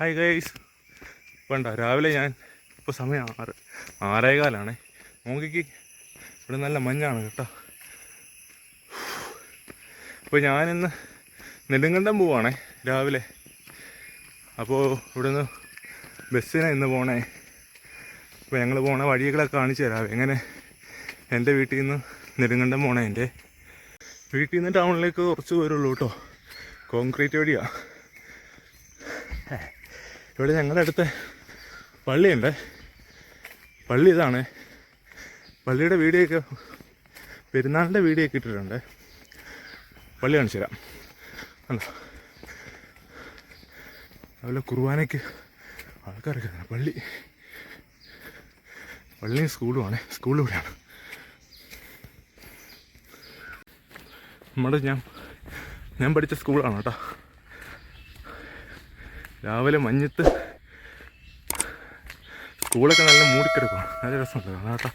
Hi guys വേണ്ട രാവിലെ ഞാൻ ഇപ്പോൾ സമയം ആറ് ആറേകാലാണേ. നോക്കിക്ക് ഇവിടെ നല്ല മഞ്ഞാണ് കേട്ടോ. അപ്പോൾ ഞാനിന്ന് നെടുങ്കണ്ടം പോവാണേ രാവിലെ. അപ്പോൾ ഇവിടുന്ന് ബസ്സിനെ ഇന്ന് പോണേ. അപ്പോൾ ഞങ്ങൾ പോണ വഴികളൊക്കെ കാണിച്ചു തരാം. എങ്ങനെ എന്റെ വീട്ടിൽ നിന്ന് നെടുങ്കണ്ടം പോണേ എന്റെ. വീട്ടിൽ നിന്ന് ടൗണിലേക്ക് കുറച്ച് ദൂരമുള്ളൂ കേട്ടോ. കോൺക്രീറ്റ് വഴിയാണ് ഇവിടെ ഞങ്ങളുടെ അടുത്ത് പള്ളിയുണ്ട്. പള്ളി ഇതാണ്. പള്ളിയുടെ വീഡിയോ ഒക്കെ പെരുന്നാളിന്റെ വീഡിയോ ഒക്കെ ഇട്ടിട്ടുണ്ട്. പള്ളി കാണിച്ചു തരാം. അല്ല അതുപോലെ കുർബാനയ്ക്ക് ആൾക്കാരൊക്കെ പള്ളി പള്ളിയും സ്കൂളുമാണ് സ്കൂളിൽ ഇവിടെയാണ്. നമ്മുടെ ഞാൻ ഞാൻ പഠിച്ച സ്കൂളാണ് കേട്ടോ. രാവിലെ മഞ്ഞത്ത് സ്കൂളൊക്കെ നല്ല മൂടിക്കിടക്കും നല്ല രസമുണ്ട് അതാട്ട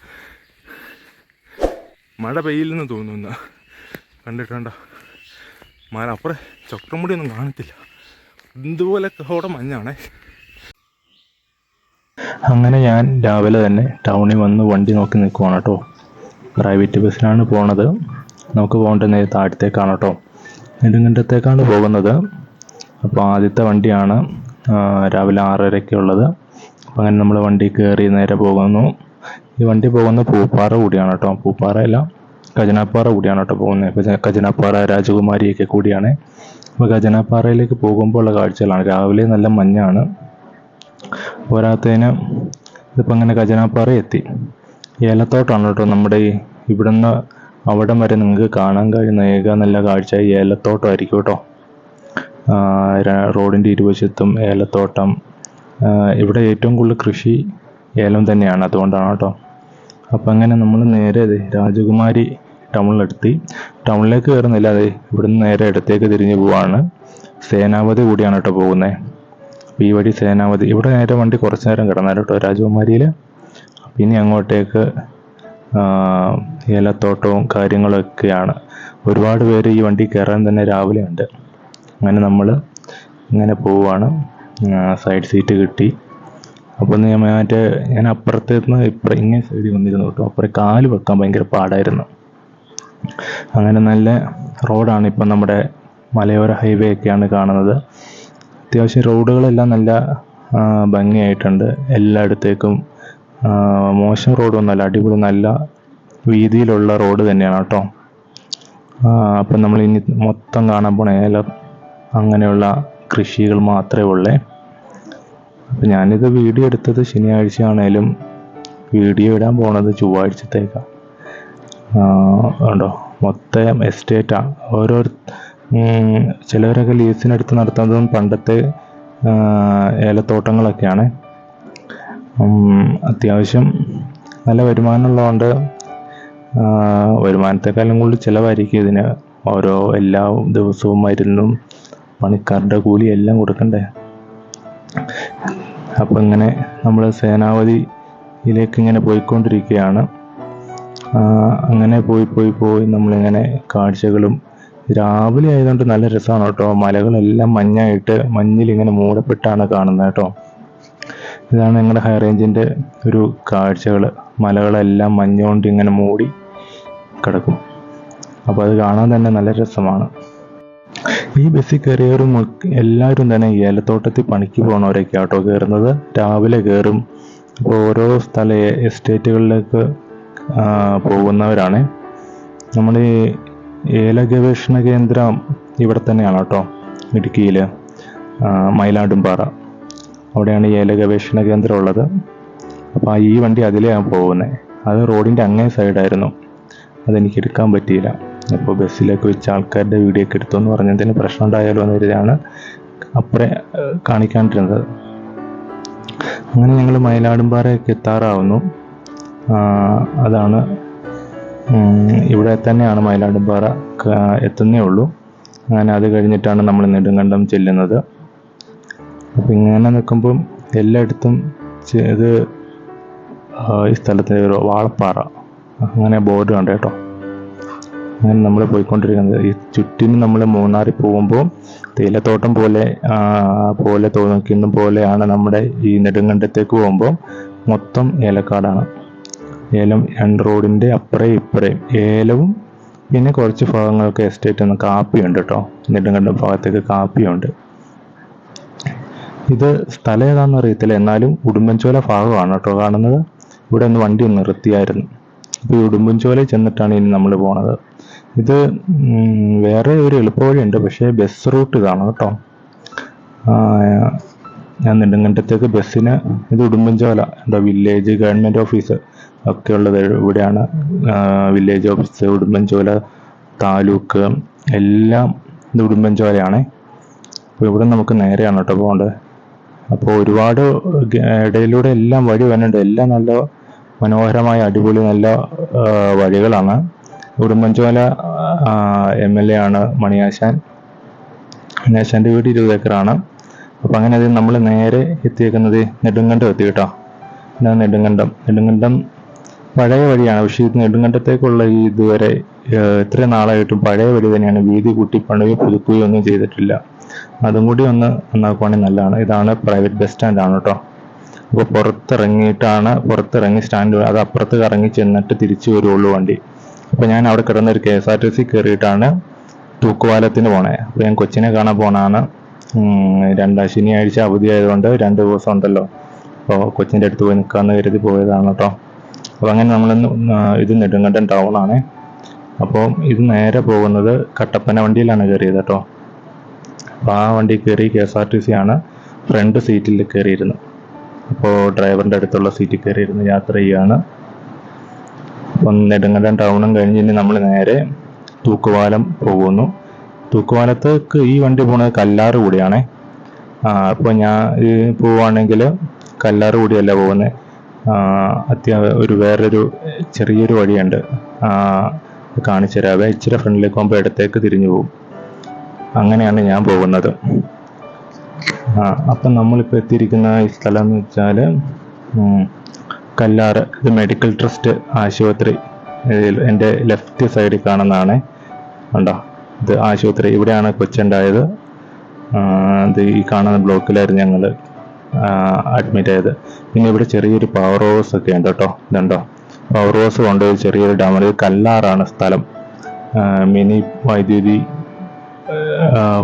മഴ പെയ്യില്ലെന്ന് തോന്നുന്നു കണ്ടിട്ടുണ്ടോ മഴ അപ്പുറം ചക്രമുടിയൊന്നും കാണത്തില്ല. ഇതുപോലെ അവിടെ മഞ്ഞാണേ. അങ്ങനെ ഞാൻ രാവിലെ തന്നെ ടൗണിൽ വന്ന് വണ്ടി നോക്കി നിൽക്കുവാണ് കേട്ടോ. പ്രൈവറ്റ് ബസ്സിലാണ് പോണത്. നമുക്ക് പോകേണ്ടത് താഴത്തേക്കാണ് കേട്ടോ. നെടുങ്കണ്ടത്തേക്കാണ് പോകുന്നത്. അപ്പോൾ ആദ്യത്തെ വണ്ടിയാണ് രാവിലെ ആറരയ്ക്ക് ഉള്ളത് അപ്പോൾ അങ്ങനെ നമ്മൾ വണ്ടി കയറി നേരെ പോകുന്നു. ഈ വണ്ടി പോകുന്ന പൂപ്പാറ കൂടിയാണ് കേട്ടോ. പൂപ്പാറയല്ല ഖജനാപ്പാറ കൂടിയാണ് കേട്ടോ പോകുന്നത്. ഖജനാപ്പാറ രാജകുമാരിയൊക്കെ കൂടിയാണ്. അപ്പോൾ ഖജനാപ്പാറയിലേക്ക് പോകുമ്പോൾ ഉള്ള കാഴ്ചകളാണ്. രാവിലെ നല്ല മഞ്ഞാണ്. പോരാത്തതിന് ഇതിപ്പോൾ അങ്ങനെ ഖജനാപ്പാറ എത്തി. ഏലത്തോട്ടാണ് കേട്ടോ നമ്മുടെ ഈ ഇവിടുന്ന് അവിടം വരെ നിങ്ങൾക്ക് കാണാൻ കഴിയുന്ന ഏക നല്ല കാഴ്ച ഏലത്തോട്ടമായിരിക്കും കേട്ടോ. റോഡിന്റെ ഇരുവശത്തും ഏലത്തോട്ടം. ഇവിടെ ഏറ്റവും കൂടുതൽ കൃഷി ഏലം തന്നെയാണ് അതുകൊണ്ടാണ് കേട്ടോ. അപ്പം അങ്ങനെ നമ്മൾ നേരെ അതെ രാജകുമാരി ടൗണിലെത്തി. ടൗണിലേക്ക് കയറുന്നില്ല അതെ ഇവിടുന്ന് നേരെ ഇടത്തേക്ക് തിരിഞ്ഞു പോവാണ്. സേനാപതി കൂടിയാണ് കേട്ടോ പോകുന്നത് അപ്പോൾ ഈ വഴി സേനാപതി ഇവിടെ നേരെ വണ്ടി കുറച്ച് നേരം കിടന്നാൽ കേട്ടോ രാജകുമാരിയിൽ പിന്നെ അങ്ങോട്ടേക്ക് ഏലത്തോട്ടവും കാര്യങ്ങളൊക്കെയാണ്. ഒരുപാട് പേര് ഈ വണ്ടി കയറാൻ തന്നെ രാവിലെ ഉണ്ട് അങ്ങനെ നമ്മൾ ഇങ്ങനെ പോവാണ്. സൈഡ് സീറ്റ് കിട്ടി. അപ്പോൾ ഞാൻ മറ്റേ ഞാൻ അപ്പുറത്തേന്ന് ഇപ്പുറം ഇങ്ങനെ സൈഡിൽ വന്നിരുന്നു കേട്ടോ. അപ്പുറം കാൽ വെക്കാൻ ഭയങ്കര പാടായിരുന്നു. അങ്ങനെ നല്ല റോഡാണ് ഇപ്പം നമ്മുടെ മലയോര ഹൈവേ ഒക്കെയാണ് കാണുന്നത്. അത്യാവശ്യം റോഡുകളെല്ലാം നല്ല ഭംഗിയായിട്ടുണ്ട്. എല്ലായിടത്തേക്കും മോശം റോഡൊന്നുമല്ല അടിപൊളി നല്ല വീതിയിലുള്ള റോഡ് തന്നെയാണ് കേട്ടോ. അപ്പം നമ്മൾ ഇനി മൊത്തം കാണാൻ പോണേ. ഏലം അങ്ങനെയുള്ള കൃഷികൾ മാത്രമേ ഉള്ളേ. അപ്പം ഞാനിത് വീഡിയോ എടുത്തത് ശനിയാഴ്ച ആണേലും വീഡിയോ ഇടാൻ പോണത് ചൊവ്വാഴ്ചത്തേക്കാണ് ഉണ്ടോ മൊത്തം എസ്റ്റേറ്റാണ് ഓരോ ചിലവരൊക്കെ ലീസിനെടുത്ത് നടത്തുന്നതും പണ്ടത്തെ ഏലത്തോട്ടങ്ങളൊക്കെയാണ്. അത്യാവശ്യം നല്ല വരുമാനമുള്ളതുകൊണ്ട് വരുമാനത്തെക്കാളും കൂടുതൽ ചിലവായിരിക്കും ഇതിന്. ഓരോ എല്ലാ ദിവസവും മരുന്നും പണിക്കാരുടെ കൂലി എല്ലാം കൊടുക്കണ്ടേ? അപ്പം ഇങ്ങനെ നമ്മൾ സേനാവതിയിലേക്ക് ഇങ്ങനെ പോയിക്കൊണ്ടിരിക്കുകയാണ്. അങ്ങനെ പോയി പോയി പോയി നമ്മളിങ്ങനെ കാഴ്ചകളും രാവിലെ ആയതുകൊണ്ട് നല്ല രസമാണ് കേട്ടോ. മലകളെല്ലാം മഞ്ഞായിട്ട് മഞ്ഞിൽ ഇങ്ങനെ മൂടപ്പെട്ടാണ് കാണുന്നത് കേട്ടോ. ഇതാണ് ഞങ്ങളുടെ ഹൈ റേഞ്ചിന്റെ ഒരു കാഴ്ചകൾ മലകളെല്ലാം മഞ്ഞുകൊണ്ട് ഇങ്ങനെ മൂടി കിടക്കും. അപ്പോൾ അത് കാണാൻ തന്നെ നല്ല രസമാണ്. ഈ ബസ്സിൽ കയറിയവരും എല്ലാവരും തന്നെ ഏലത്തോട്ടത്തിൽ പണിക്ക് പോകുന്നവരൊക്കെ ആട്ടോ കയറുന്നത്. രാവിലെ കയറും. ഓരോ സ്ഥല എസ്റ്റേറ്റുകളിലേക്ക് പോകുന്നവരാണ്. നമ്മൾ ഈ ഏല ഗവേഷണ കേന്ദ്രം ഇവിടെ തന്നെയാണ് കേട്ടോ ഇടുക്കിയിൽ മയിലാടുംപാറ. അവിടെയാണ് ഏല ഗവേഷണ കേന്ദ്രം ഉള്ളത്. അപ്പോൾ ഈ വണ്ടി അതിലെയാണ് പോകുന്നത് അത് റോഡിന്റെ അങ്ങേ സൈഡായിരുന്നു അതെനിക്ക് എടുക്കാൻ പറ്റിയില്ല. അപ്പോൾ ബസ്സിലൊക്കെ വെച്ച് ആൾക്കാരുടെ വീഡിയോ ഒക്കെ എടുത്തു എന്തെങ്കിലും പ്രശ്നം ഉണ്ടായാലോ എന്നൊരിതാണ് അപ്പുറേ കാണിക്കാണ്ടിരുന്നത്. അങ്ങനെ ഞങ്ങൾ മയിലാടുംപാറയൊക്കെ എത്താറാവുന്നു. അതാണ് ഇവിടെ തന്നെയാണ് മയിലാടുംപാറ എത്തുന്നേ ഉള്ളൂ. അങ്ങനെ അത് കഴിഞ്ഞിട്ടാണ് നമ്മൾ നെടുങ്കണ്ടം ചെല്ലുന്നത്. അപ്പം ഇങ്ങനെ നിൽക്കുമ്പം എല്ലായിടത്തും ഇത് ഈ സ്ഥലത്തിന് ഒരു വാളപ്പാറ. അങ്ങനെ ബോർഡ് കണ്ടു കേട്ടോ. അങ്ങനെ നമ്മൾ പോയിക്കൊണ്ടിരിക്കുന്നത്. ഈ ചുറ്റിനും നമ്മൾ മൂന്നാറിൽ പോകുമ്പോൾ തേയിലത്തോട്ടം പോലെ പോലെ തോന്നിക്കുന്ന പോലെയാണ് നമ്മുടെ ഈ നെടുങ്കണ്ടത്തേക്ക് പോകുമ്പോൾ മൊത്തം ഏലക്കാടാണ്. ഏലം രണ്ട് റോഡിന്റെ അപ്പുറേ ഇപ്പുറേ. ഏലവും പിന്നെ കുറച്ച് ഭാഗങ്ങൾക്ക് എസ്റ്റേറ്റ് ഒന്ന് കാപ്പിയുണ്ട് കേട്ടോ. നെടുങ്കണ്ടം ഭാഗത്തേക്ക് കാപ്പിയുണ്ട്. ഇത് സ്ഥലം ഏതാണെന്ന് അറിയത്തില്ല. എന്നാലും ഉടുമ്പൻചോല ഭാഗമാണ് കേട്ടോ കാണുന്നത്. ഇവിടെ ഒന്ന് വണ്ടി ഒന്ന് നിർത്തിയായിരുന്നു. അപ്പോൾ ഈ ഉടുമ്പൻചോലയിൽ ചെന്നിട്ടാണ് ഇനി നമ്മൾ പോണത്. ഇത് വേറെ ഒരു എളുപ്പവഴിയുണ്ട്. പക്ഷേ ബസ് റൂട്ട് ഇതാണ് കേട്ടോ. ഞാൻ നെടുങ്കണ്ടത്തേക്ക് ബസ്സിന് ഇത് ഉടുമ്പൻചോല എന്താ വില്ലേജ് ഗവൺമെന്റ് ഓഫീസ് ഒക്കെ ഉള്ളത് ഇവിടെയാണ്. വില്ലേജ് ഓഫീസ് ഉടുമ്പൻചോല താലൂക്ക് എല്ലാം ഇത് ഉടുമ്പൻചോലയാണേ. അപ്പോൾ ഇവിടെ നമുക്ക് നേരെയാണ് കേട്ടോ പോകേണ്ടത്. അപ്പോൾ ഒരുപാട് ഇടയിലൂടെ എല്ലാം വഴി വരുന്നുണ്ട് എല്ലാം നല്ല മനോഹരമായ അടിപൊളി നല്ല വഴികളാണ്. ഉടുമ്പൻചോല എം എൽ എ ആണ് മണിയാശാൻ. മണിയാശാന്റെ വീട് ഇരുപത് ഏക്കറാണ്. അപ്പോൾ അങ്ങനെ അത് നമ്മൾ നേരെ എത്തിയേക്കുന്നത് നെടുങ്കണ്ടം എത്തി കേട്ടോ. ഇതാണ് നെടുങ്കണ്ടം. നെടുങ്കണ്ടം പഴയ വഴിയാണ്. പക്ഷേ ഇത് നെടുങ്കണ്ടത്തേക്കുള്ള ഈ ഇതുവരെ ഇത്ര നാളായിട്ടും പഴയ വഴി തന്നെയാണ്. വീതി കൂട്ടി പണിയോ പുതുക്കുകയോ ഒന്നും ചെയ്തിട്ടില്ല. അതും കൂടി ഒന്ന് നന്നാക്കുവാണെങ്കിൽ നല്ലതാണ്. ഇതാണ് പ്രൈവറ്റ് ബസ് സ്റ്റാൻഡ് ആണ് കേട്ടോ. അപ്പോൾ പുറത്തിറങ്ങിയിട്ടാണ് പുറത്തിറങ്ങി സ്റ്റാൻഡ് അത് അപ്പുറത്ത് കറങ്ങി ചെന്നിട്ട് തിരിച്ചു വരുള്ളൂ വണ്ടി. അപ്പോൾ ഞാൻ അവിടെ കിടന്ന ഒരു K S R T C കയറിയിട്ടാണ് തൂക്കുപാലത്തിന് പോണേ. അപ്പോൾ ഞാൻ കൊച്ചിനെ കാണാൻ പോണാണ് രണ്ടാം ശനിയാഴ്ച അവധി ആയതുകൊണ്ട് രണ്ട് ദിവസം ഉണ്ടല്ലോ. അപ്പോൾ കൊച്ചിന്റെ അടുത്ത് പോയി നിൽക്കാമെന്ന് കരുതി പോയതാണ് കേട്ടോ അപ്പോൾ അങ്ങനെ നമ്മളൊന്ന് ഇത് നെടുങ്കണ്ടം ടൗൺ ആണ്. അപ്പോൾ ഇത് നേരെ പോകുന്നത് കട്ടപ്പന വണ്ടിയിലാണ് കയറിയത് കേട്ടോ അപ്പോൾ ആ വണ്ടി കയറി K S R T C ആണ് ഫ്രണ്ട് സീറ്റിൽ കയറിയിരുന്നു. അപ്പോൾ ഡ്രൈവറിന്റെ അടുത്തുള്ള സീറ്റിൽ കയറിയിരുന്ന് യാത്ര ചെയ്യുകയാണ് അപ്പം നെടുങ്കണ്ടം ടൗണും കഴിഞ്ഞ് ഇനി നമ്മൾ നേരെ തൂക്കുപാലം പോകുന്നു. തൂക്കുപാലത്തേക്ക് ഈ വണ്ടി പോണത് കല്ലാറ് കൂടിയാണേ. അപ്പോൾ ഞാൻ പോവുകയാണെങ്കിൽ കല്ലാറ് കൂടിയല്ല പോകുന്നത് അത്യാ ഒരു വേറൊരു ചെറിയൊരു വഴിയുണ്ട്. കാണിച്ചു തരാവേ ഇച്ചിരി ഫ്രണ്ടിലേക്ക് പോകുമ്പോൾ ഇടത്തേക്ക് തിരിഞ്ഞു പോകും. അങ്ങനെയാണ് ഞാൻ പോകുന്നത്. ആ അപ്പം നമ്മളിപ്പോൾ എത്തിയിരിക്കുന്ന ഈ സ്ഥലം എന്ന് വെച്ചാൽ കല്ലാറ് ഇത് മെഡിക്കൽ ട്രസ്റ്റ് ആശുപത്രി എന്റെ ലെഫ്റ്റ് സൈഡിൽ കാണുന്നതാണ്. ഉണ്ടോ ഇത് ആശുപത്രി. ഇവിടെയാണ് കൊച്ചുണ്ടായത്. ഇത് ഈ കാണുന്ന ബ്ലോക്കിലായിരുന്നു ഞങ്ങൾ അഡ്മിറ്റ് ആയത്. പിന്നെ ഇവിടെ ചെറിയൊരു പവർ ഹൗസ് ഒക്കെ ഉണ്ട് കേട്ടോ. ഇതുണ്ടോ? പവർ ഹൗസ് കൊണ്ടുപോയി ചെറിയൊരു ഇത് കല്ലാറാണ് സ്ഥലം. മിനി വൈദ്യുതി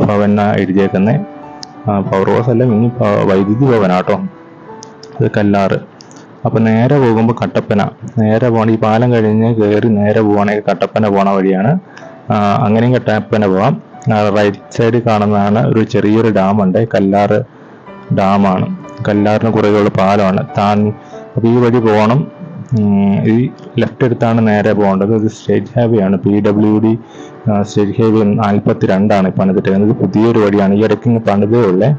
ഭവൻ എഴുതിയേക്കുന്നത് പവർ ഹൗസ് അല്ല മിനി വൈദ്യുതി വൈദ്യുതി ഭവനാട്ടോ ഇത് കല്ലാറ്. അപ്പൊ നേരെ പോകുമ്പോൾ കട്ടപ്പന. നേരെ പോകണം ഈ പാലം കഴിഞ്ഞ് കയറി നേരെ പോവാണെങ്കിൽ കട്ടപ്പന പോണ വഴിയാണ്. അങ്ങനെയും കട്ടപ്പന പോവാം. റൈറ്റ് സൈഡിൽ കാണുന്നതാണ് ഒരു ചെറിയൊരു ഡാമുണ്ട് കല്ലാറ് ഡാമാണ് കല്ലാറിന് കുറേയുള്ള പാലമാണ്. താൻ അപ്പോൾ ഈ വഴി പോകണം. ഈ ലെഫ്റ്റ് എടുത്താണ് നേരെ പോകേണ്ടത്. ഇത് സ്റ്റേറ്റ് ഹൈവേ ആണ്. P W D state highway നാൽപ്പത്തി രണ്ടാണ് പണിതിട്ടേക്കുന്നത്. പുതിയൊരു വഴിയാണ്. ഈ ഇടയ്ക്ക് പണിതേ ഉള്ളേ.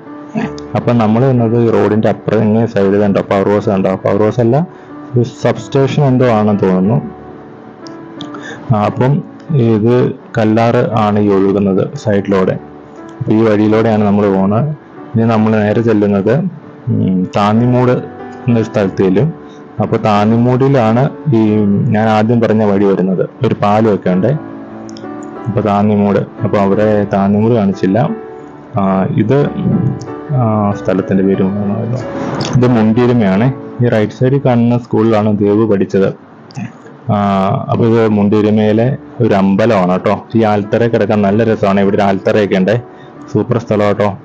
അപ്പം നമ്മൾ എന്നത് റോഡിന്റെ അപ്പുറം ഇങ്ങനെ സൈഡിൽ കണ്ടോ? പവർ ഹൗസ് കണ്ടോ? പവർ ഹൗസ് അല്ല സബ് സ്റ്റേഷൻ എന്തോ ആണെന്ന് തോന്നുന്നു. അപ്പം ഇത് കല്ലാറ് ആണ് ഈ ഒഴുകുന്നത് സൈഡിലൂടെ ഈ വഴിയിലൂടെയാണ് നമ്മൾ പോകുന്നത്. ഇനി നമ്മൾ നേരെ ചെല്ലുന്നത് താന്നിമൂട് എന്നൊരു സ്ഥലത്തേലും. അപ്പൊ അപ്പോൾ താന്നിമൂടിലാണ് ഈ ഞാൻ ആദ്യം പറഞ്ഞ വഴി വരുന്നത്. ഒരു പാലമൊക്കെ ഉണ്ട്. അപ്പോൾ താന്നിമൂട്. അപ്പോൾ അവിടെ താന്നിമൂട് കാണിച്ചില്ല. ഇത് സ്ഥലത്തിന്റെ പേര് മറന്നുപോയല്ലോ. ഇത് മുണ്ടിരുമയാണ്. ഈ റൈറ്റ് സൈഡിൽ കാണുന്ന സ്കൂളിലാണ് ദേവ് പഠിച്ചത്. അപ്പോൾ അപ്പൊ ഇത് മുണ്ടിരുമയിലെ ഒരു അമ്പലമാണ് കേട്ടോ. ഈ ആൽത്തറ കിടക്കാൻ നല്ല രസമാണ്. ഇവിടെ ഒരു ആൽത്തറയൊക്കെ ഉണ്ട്. സൂപ്പർ സ്ഥലം കേട്ടോ.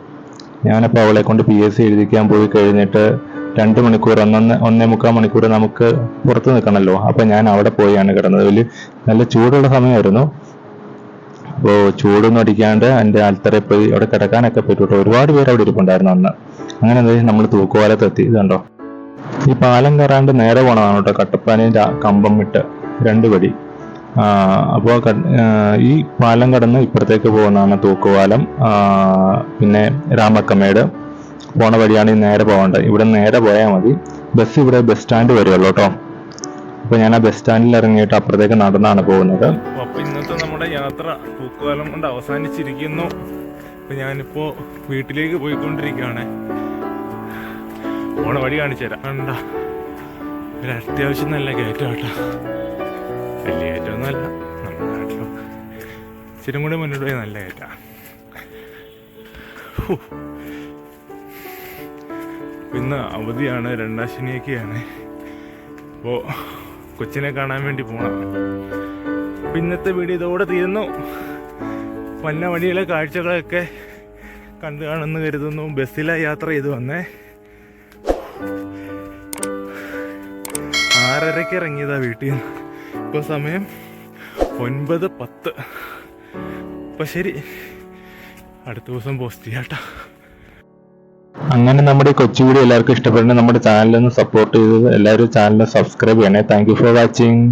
ഞാനപ്പോൾ അവളെ കൊണ്ട് പി എസ് സി എഴുതിക്കാൻ പോയി കഴിഞ്ഞിട്ട് രണ്ട് മണിക്കൂർ ഒന്നൊന്ന് ഒന്നേ മുക്കാൽ മണിക്കൂർ നമുക്ക് പുറത്ത് നിൽക്കണമല്ലോ. അപ്പൊ ഞാൻ അവിടെ പോയാണ് കിടന്നത്. വലിയ നല്ല ചൂടുള്ള സമയമായിരുന്നു. അപ്പോൾ ചൂടൊന്നും അടിക്കാണ്ട് എന്റെ ആൽത്തറയിൽ പോയി അവിടെ കിടക്കാനൊക്കെ പറ്റൂട്ടോ ഒരുപാട് പേര് അവിടെ ഇരിപ്പുണ്ടായിരുന്നു അന്ന്. അങ്ങനെ എന്താ നമ്മൾ തൂക്കുപാലത്ത് എത്തി. ഇത് കണ്ടോ ഈ പാലം കയറാണ്ട് നേരെ പോണതാണ് കേട്ടോ. കട്ടപ്പാനയും കമ്പം വിട്ട് രണ്ട് വഴി അപ്പോൾ ഈ പാലം കടന്ന് ഇപ്പുറത്തേക്ക് പോകുന്നതാണ് തൂക്കുപാലം. പിന്നെ രാമക്കമേട് പോണ വഴിയാണ് ഈ നേരെ പോകേണ്ടത്. ഇവിടെ നേരെ പോയാൽ മതി. ബസ് ഇവിടെ ബസ് സ്റ്റാൻഡ് വരുമല്ലോ കേട്ടോ. അപ്പോൾ ഞാൻ ആ ബസ് സ്റ്റാൻഡിൽ ഇറങ്ങിയിട്ട് അപ്പുറത്തേക്ക് നടന്നാണ് പോകുന്നത്. അപ്പോൾ ഇന്നത്തെ നമ്മുടെ യാത്ര പൂക്കുകാലം കൊണ്ട് അവസാനിച്ചിരിക്കുന്നു. അപ്പോൾ ഞാനിപ്പോൾ വീട്ടിലേക്ക് പോയിക്കൊണ്ടിരിക്കുകയാണ്. പോണ വഴി കാണിച്ചു തരാം. ഒരു അത്യാവശ്യം നല്ല കയറ്റം കേട്ടോ വലിയ കയറ്റമൊന്നുമല്ല നമ്മുടെ നാട്ടിലും ഇച്ചിരി കൂടി മുന്നോട്ട് പോയി നല്ല കയറ്റാ. ഇന്ന് അവധിയാണ് രണ്ടാം ശനിയൊക്കെയാണ്. അപ്പോൾ കൊച്ചിനെ കാണാൻ വേണ്ടി പോകണം അപ്പോൾ ഇന്നത്തെ വീഡിയോ ഇതോടെ തീരുന്നു. വന്ന വഴിയിലെ കാഴ്ചകളൊക്കെ കണ്ടു കാണുമെന്ന് കരുതുന്നു. ബസ്സിലെ യാത്ര ചെയ്ത് വന്നേ. ആറരയ്ക്ക് ഇറങ്ങിയതാ വീട്ടിൽ നിന്ന്. ഇപ്പോൾ സമയം ഒൻപത് പത്ത്. അപ്പം ശരി. അടുത്ത ദിവസം പോസ്റ്റ് ചെയ്യാം കേട്ടോ. അങ്ങനെ നമ്മുടെ കൊച്ചു വീഡിയോ എല്ലാവർക്കും ഇഷ്ടപ്പെടണേ നമ്മുടെ ചാനലൊന്ന് സപ്പോർട്ട് ചെയ്ത് എല്ലാവരും ചാനൽ സബ്സ്ക്രൈബ് ചെയ്യണേ. Thank for watching